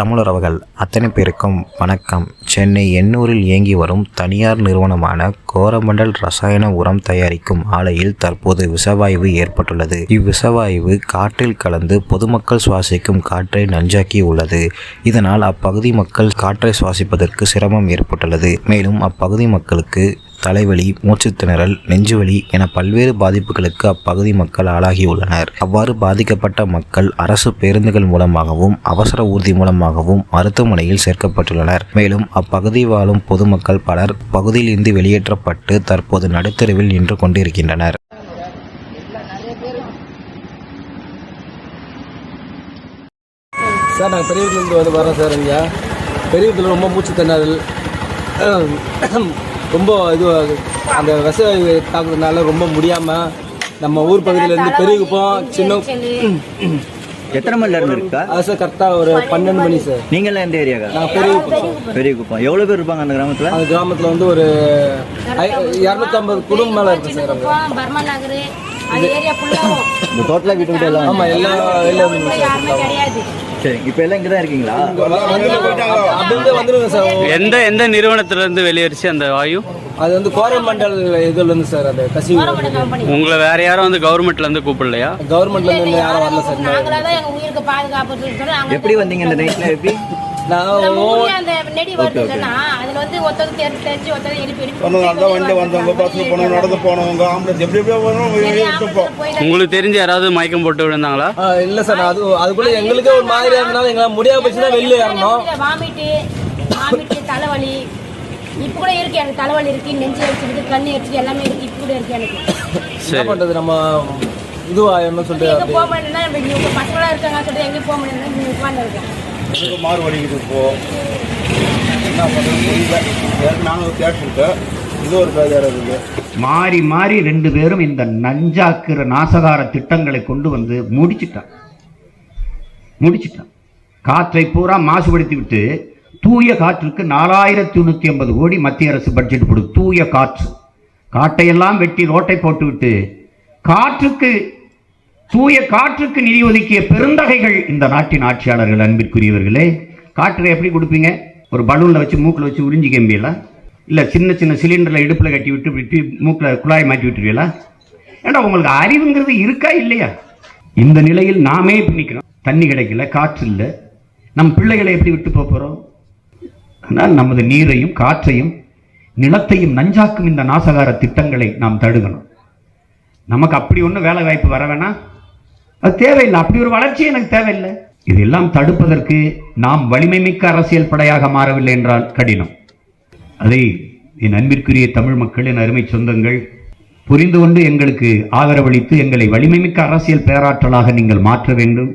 தமிழரவர்கள் அத்தனை பேருக்கும் வணக்கம். சென்னை எண்ணூரில் இயங்கி வரும் தனியார் நிறுவனமான கோரமண்டல் ரசாயன உரம் தயாரிக்கும் ஆலையில் தற்போது விஷவாயு ஏற்பட்டுள்ளது. இவ்விஷவாயு காற்றில் கலந்து பொதுமக்கள் சுவாசிக்கும் காற்றை நஞ்சாக்கி உள்ளது. இதனால் அப்பகுதி மக்கள் காற்றை சுவாசிப்பதற்கு சிரமம் ஏற்பட்டுள்ளது. மேலும் அப்பகுதி மக்களுக்கு தலைவலி மூச்சுத்திணறல் நெஞ்சுவலி என பல்வேறு பாதிப்புகளுக்கு அப்பகுதி மக்கள் ஆளாகியுள்ளனர். அவ்வாறு பாதிக்கப்பட்ட மக்கள் அரசு பேருந்துகள் மூலமாகவும் அவசர ஊர்தி மூலமாகவும் மருத்துவமனையில் சேர்க்கப்பட்டுள்ளனர். மேலும் அப்பகுதி வாழும் பொதுமக்கள் பலர் பகுதியிலிருந்து வெளியேற்றப்பட்டு தற்போது நடுத்தெருவில் நின்று கொண்டிருக்கின்றனர். சார் நாங்கள் பெரியவத்துலேருந்து வந்து வரோம் சார் இங்கே. பெரியவத்தில் ரொம்ப மூச்சு திணறல் ரொம்ப இது அந்த விச தாக்குறதுனால ரொம்ப முடியாமல் நம்ம ஊர் பகுதியிலேருந்து பெரியகுப்பம் சின்ன எத்தனை மணில இருந்து இருக்கா அது சார் கரெக்டாக ஒரு பன்னெண்டு மணி சார் நீங்களாம் எந்த ஏரியாக்கா நாங்கள் பெரியகுப்பம் சார் பெரிய குப்பம் எவ்வளோ பேர் இருப்பாங்க அந்த கிராமத்தில் அந்த கிராமத்தில் வந்து ஒரு இரநூத்தம்பது குடும்பம் மேலே இருக்குது சார் பர்மா நகர் டோட்டலாக வீட்டு விட்டு எல்லாம் ஆமாம் எல்லா எல்லாம் உள்ள யாருமே கிடையாது சரி இப்போ எல்லாம் இங்கே தான் இருக்கீங்களா? அப்படியே வந்துடுங்க சார் எந்த எந்த நிறுவனத்துல இருந்து வெளியேறிச்சு அந்த வாயு? அது வந்து கோரமண்டல் இதுலேருந்து சார் அது கசிவு. உங்களை வேற யாரும் வந்து கவர்மெண்ட்ல இருந்து கூப்பிடலையா? கவர்மெண்ட்லேருந்து யாரும் வரல சார் எப்படி வந்தீங்க இந்த நைட்டில் எப்படி? உங்களுக்கு தெரிஞ்சு யாராவது மயக்கம் போட்டு விழுந்தாங்களா? இல்ல சார் அது அதுக்குள்ள எங்களுக்கே ஒரு மாதிரியா இருந்தனால எங்களால் முடியாம போச்சு தான் வெளியே வாமிட்டு தலைவலி. இப்ப கூட இருக்கு எனக்கு தலைவலி இருக்கு நெஞ்சு அடிச்சிருக்கு கண்ணு அடிச்சிருக்கு எல்லாமே இருக்கு. இப்ப கூட இருக்கு எனக்கு. என்ன பண்றது நம்ம சொல்லிட்டு எங்க அப்படி? போக முடியலன்னா இவங்க பசங்களா இருக்காங்க சொல்லிட்டு எங்கேயும் போக முடியலன்னா உட்கார்ந்து இருக்கேன். எனக்கு மாறு வலிக்குது இப்போ. என்ன பண்ணுறது தெரியல. நானும் கேட்டுருக்கேன் இது ஒரு பேஜார இருக்குது மாறி மாறி ரெண்டு பேரும் இந்த நஞ்சாக்குற நாசகார திட்டங்களை கொண்டு வந்து முடிச்சிட்டான். முடிச்சிட்டான். காற்றை பூரா மாசுபடுத்தி விட்டு தூய காற்றுக்கு நாலாயிரத்தி தொண்ணூற்றி ஐம்பது கோடி மத்திய அரசு பட்ஜெட் போடு தூய காற்று. காட்டையெல்லாம் வெட்டி ரோட்டை போட்டுவிட்டு காற்றுக்கு தூய காற்றுக்கு நிதி ஒதுக்கிய பெருந்தகைகள் இந்த நாட்டின் ஆட்சியாளர்கள் அன்பிற்குரியவர்களே காற்றை எப்படி கொடுப்பீங்க? ஒரு பலூனில் வச்சு மூக்கில் வச்சு உறிஞ்சி முடியல இல்லை சின்ன சின்ன சிலிண்டரில் இடுப்பில் கட்டி விட்டு விட்டு மூக்கில் குழாயை மாட்டி விட்டுருவீங்களா? ஏண்டா உங்களுக்கு அறிவுங்கிறது இருக்கா இல்லையா? இந்த நிலையில் நாமே இப்ப நிற்கிறோம் தண்ணி கிடைக்கல காற்று இல்லை. நம் பிள்ளைகளை எப்படி விட்டு போகிறோம் ஆனால் நமது நீரையும் காற்றையும் நிலத்தையும் நஞ்சாக்கும் இந்த நாசகார திட்டங்களை நாம் தடுக்கணும். நமக்கு அப்படி ஒன்றும் வேலை வாய்ப்பு வர வேணாம். அது தேவையில்லை. அப்படி ஒரு வளர்ச்சி எனக்கு தேவையில்லை. இதெல்லாம் தடுப்பதற்கு நாம் வலிமை மிக்க அரசியல் படையாக மாறவில்லை என்றால் கடினம். அதை என் அன்பிற்குரிய தமிழ் மக்கள் என் அருமை சொந்தங்கள் புரிந்து கொண்டு எங்களுக்கு ஆதரவளித்து எங்களை வலிமை மிக்க அரசியல் பேராற்றலாக நீங்கள் மாற்ற வேண்டும்.